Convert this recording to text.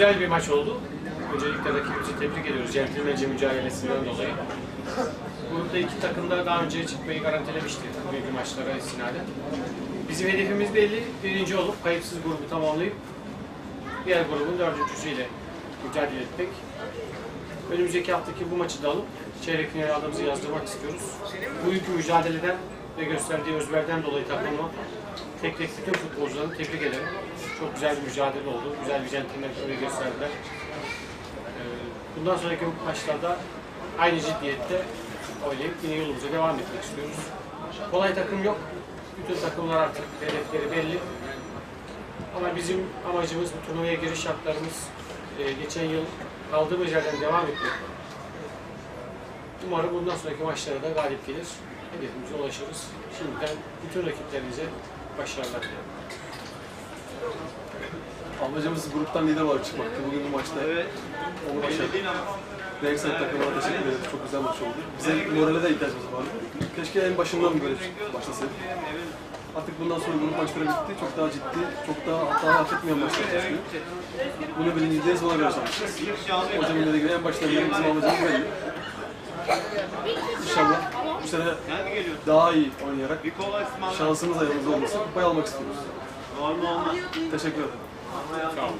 Güzel bir maç oldu. Öncelikle rakibimizi tebrik ediyoruz centilmence mücadelesinden dolayı. Grupta iki takım da daha önce çıkmayı garantilemişti büyük maçlara istinaden. Bizim hedefimiz belli. Birinci olup kayıpsız grubu tamamlayıp diğer grubun dördüncüsüyle mücadele etmek. Önümüzdeki haftaki bu maçı da alıp çeyrek finale adımızı yazdırmak istiyoruz. Bu yükü mücadeleden ve gösterdiği özverden dolayı takımı tek tek bütün futbolcularını tebrik ederim. Çok güzel bir mücadele oldu. Güzel bir centilmen oyunu gösterdiler. Ee, Bundan sonraki maçlarda aynı ciddiyette oynayıp yine yolumuza devam etmek istiyoruz. Kolay takım yok. Bütün takımlar artık hedefleri belli. Ama bizim amacımız bu turnuvaya giriş şartlarımız e, geçen yıl kaldığımız yerden devam etmek. Umarım bundan sonraki maçlara da galip gelir. Hedefimize ulaşırız. Şimdiden bütün rakiplerimize başarılar diliyorum. Amacımız gruptan lider olarak çıkmaktı. Bugün bu maçta onu başardık. Backside takımına teşekkür ederim. Çok güzel maç oldu. Bize morale de ihtiyacımız vardı. Keşke en başından böyle başlasaydık. Artık bundan sonra grup maçları bitti. Çok daha ciddi, çok daha hata hak etmeyen maçlar başlıyor. Bunu bilincindeyiz, ona göre çalışacağız. Hocamın dediği gibi en baştan beri bizim amacımız belli. İnşallah bu sene daha iyi oynayarak şansımız ayağımızda olmasın. Kupayı almak istiyoruz. Teşekkür ederim. Sağ olun.